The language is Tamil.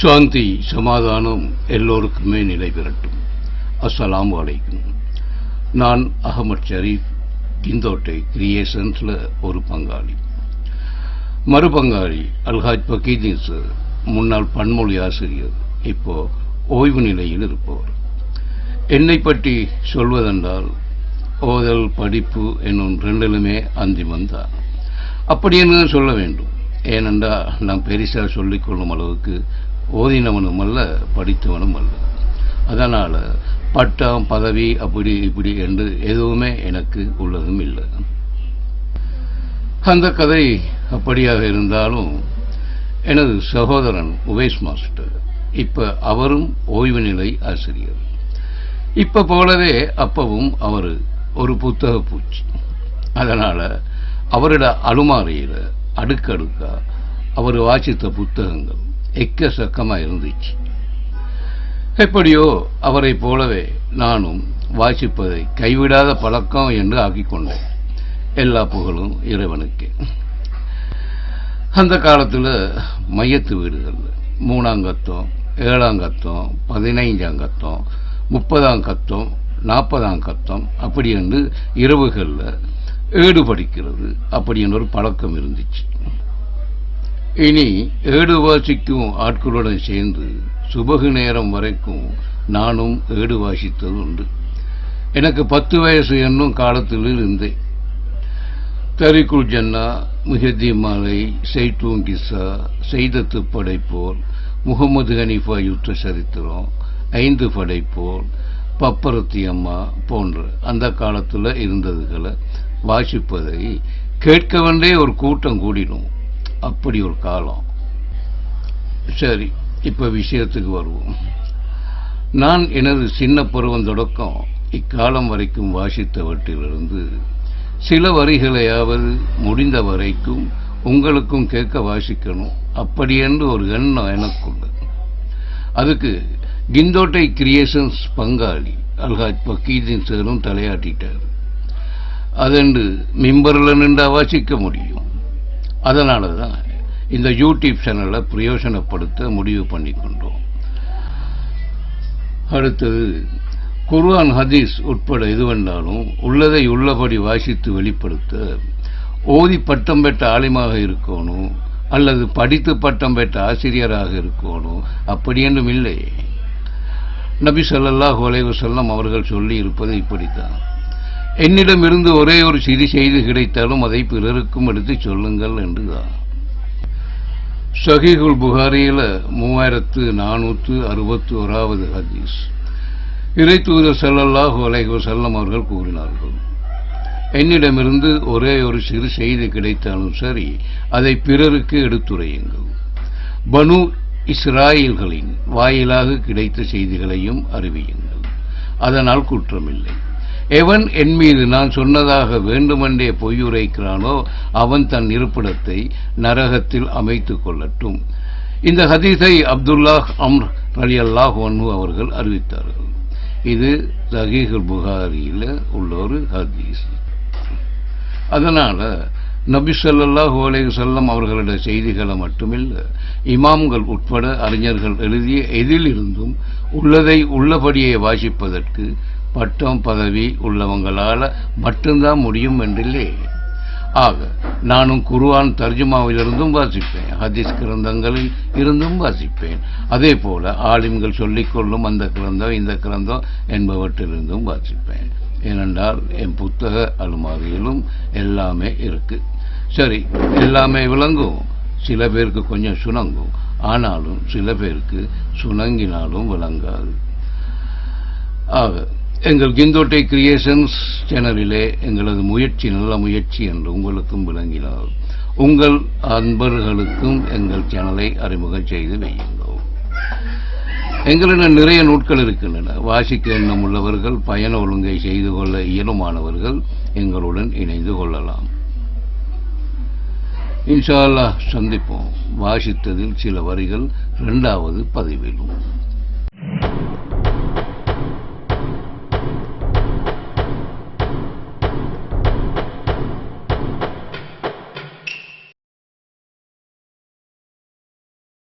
சாந்தி சமாதானம் எல்லோருக்குமே நிலை பெறட்டும். அஸ்ஸலாம் வலைக்கும் நான் அகமது ஷரீப் கிந்தோட்டை கிரியேஷன்ஸில் ஒரு பங்காளி. மறுபங்காளி அல்ஹாஜ் பக்கீதீன் சார் முன்னாள் பன்மொழி ஆசிரியர் இப்போ ஓய்வு நிலையில் இருப்பவர். என்னை பற்றி சொல்வதென்றால் ஓதல் படிப்பு என்னும் ரெண்டிலுமே அந்திமந்தான் அப்படி என்று சொல்ல வேண்டும்? ஏனென்றால் நாம் பெரிசாக சொல்லிக்கொள்ளும் அளவுக்கு ஓதினவனும் அல்ல படித்தவனும் அல்ல. அதனால் பட்டம் பதவி அப்படி இப்படி என்று எதுவுமே எனக்கு உள்ளதும் இல்லை. அந்த கதை அப்படியாக இருந்தாலும் எனது சகோதரன் உவேஷ் மாஸ்டர் இப்போ அவரும் ஓய்வு நிலை ஆசிரியர். இப்போ போலவே அப்பவும் அவர் ஒரு புத்தக பூச்சி. அதனால் அவரோட அலுமாரியில அடுக்கடுக்காக அவர் வாசித்த புத்தகங்கள் எக்கச்சக்கமா இருந்துச்சு எப்படியோ அவரை போலவே நானும் வாசிப்பதை கைவிடாத பழக்கம் என்று ஆக்கிக்கொண்டேன். எல்லா புகழும் இறைவனுக்கு. அந்த காலத்தில் மையத்து வீடுகள் மூணாங்கத்தம் ஏழாங்கத்தம் பதினைஞ்சாங்கத்தம் முப்பதாம் கத்தம் நாற்பதாம் கத்தம் அப்படி என்று இரவுகளில் ஏடு படிக்கிறது அப்படி என்ற ஒரு பழக்கம் இருந்துச்சு. இனி ஏடு வாசிக்கும் ஆட்களுடன் சேர்ந்து சுபகு நேரம் வரைக்கும் நானும் ஏடு வாசித்தது உண்டு. எனக்கு பத்து வயசு என்னும் காலத்தில் இருந்தேன். தரிக்குல் ஜன்னா முஹத்தி மாலை செய்தூங் கிஸ்ஸா செய்தத்து படைப்போர் முகமது ஹனீஃபா யுத்த சரித்திரம் ஐந்து படைப்போர் பப்பரத்தி அம்மா போன்ற அந்த காலத்தில் இருந்ததுகளை வாசிப்பதை கேட்க வேண்டே ஒரு கூட்டம் கூடிடும் அப்படி ஒரு காலம். சரி இப்போ விஷயத்துக்கு வருவோம். நான் எனது சின்ன பருவம் தொடக்கம் இக்காலம் வரைக்கும் வாசித்தவற்றிலிருந்து சில வரிகளையாவது முடிந்த வரைக்கும் உங்களுக்கும் கேட்க வாசிக்கணும். அப்படியென்று ஒரு எண்ணம் எனக்குள்ள அதுக்கு கிந்தோட்டை கிரியேஷன்ஸ் பங்காளி அல்ஹாஜ் பக்கீதின் சேரும் தலையாட்டிட்டார். அதென்று மிம்பரில் நின்றா வாசிக்க முடியும். அதனால தான் இந்த யூடியூப் சேனலை பிரயோஜனப்படுத்த முடிவு பண்ணி கொண்டோம் அடுத்தது குர்ஆன் ஹதீஸ் உட்பட எதுவென்றாலும் உள்ளதை உள்ளபடி வாசித்து வெளிப்படுத்த ஓதி பட்டம் பெற்ற ஆலிமாக இருக்கணும் அல்லது படித்து பட்டம் பெற்ற ஆசிரியராக இருக்கணும் அப்படி என்றும் இல்லை. நபி ஸல்லல்லாஹு அலைஹி செல்லம் அவர்கள் சொல்லி இருப்பது இப்படித்தான். என்னிடமிருந்து ஒரே ஒரு சிறு செய்தி கிடைத்தாலும் அதை பிறருக்கும் எடுத்துச் சொல்லுங்கள் என்றுதான். சஹீகுல் புகாரியில் மூவாயிரத்து நானூற்று அறுபத்தி ஓராவது ஹதீஸ். இறை தூதர் செல்லல்லாஹு அலைஹி செல்லம் அவர்கள் கூறினார்கள் என்னிடமிருந்து ஒரே ஒரு சிறு செய்தி கிடைத்தாலும் சரி அதை பிறருக்கு எடுத்துரையுங்கள். பனு இஸ்ராயில்களின் வாயிலாக கிடைத்த செய்திகளையும் அறிவியுங்கள். அதனால் குற்றமில்லை. எவன் என் மீது நான் சொன்னதாக வேண்டுமென்றே பொய்யுரைக்கிறானோ அவன் தன் இருப்பிடத்தை நரகத்தில் அமைத்து கொள்ளட்டும். இந்த ஹதீஸை அப்துல்லாஹ் அம்ர் அலி அல்லாஹ் அவர்கள் அறிவித்தார்கள். இது சஹீஹுல் புகாரியில் உள்ள ஒரு ஹதீஸ். அதனால நபி ஸல்லல்லாஹு அலைஹி செல்லம் அவர்களோட செய்திகளை மட்டுமில்லை இமாம்கள் உட்பட அறிஞர்கள் எழுதிய எதிலிருந்தும் உள்ளதை உள்ளபடியே வாசிப்பதற்கு பட்டம் பதவி உள்ளவங்களால் மட்டும்தான் முடியும் என்றில்லை. ஆக நானும் குருவான் தர்ஜுமாவிலிருந்தும் வாசிப்பேன் ஹதீஸ் கிரந்தங்களில் இருந்தும் வாசிப்பேன். அதே போல ஆலிம்கள் சொல்லிக்கொள்ளும் அந்த கிரந்தம் இந்த கிரந்தம் என்பவற்றிலிருந்தும் வாசிப்பேன். ஏனென்றால் என் புத்தக அலுமாரியிலும் எல்லாமே இருக்கு. சரி எல்லாமே விளங்கும். சில பேருக்கு கொஞ்சம் சுணங்கும். ஆனாலும் சில பேருக்கு சுணங்கினாலும் விளங்காது. ஆக எங்கள் கிந்தோட்டை கிரியேஷன்ஸ் சேனலிலே எங்களது முயற்சி நல்ல முயற்சி என்று உங்களுக்கும் விளங்கினால் உங்கள் அன்பர்களுக்கும் எங்கள் சேனலை அறிமுகம் செய்து வையுங்கள். எங்களிடம் நிறைய நூட்கள் இருக்கின்றன. வாசிக்க எண்ணம் உள்ளவர்கள் பயண ஒழுங்கை செய்து கொள்ள இயலுமானவர்கள் எங்களுடன் இணைந்து கொள்ளலாம். இன்ஷால்லா சந்திப்போம். வாசித்ததில் சில வரிகள் இரண்டாவது பதிவிலும்.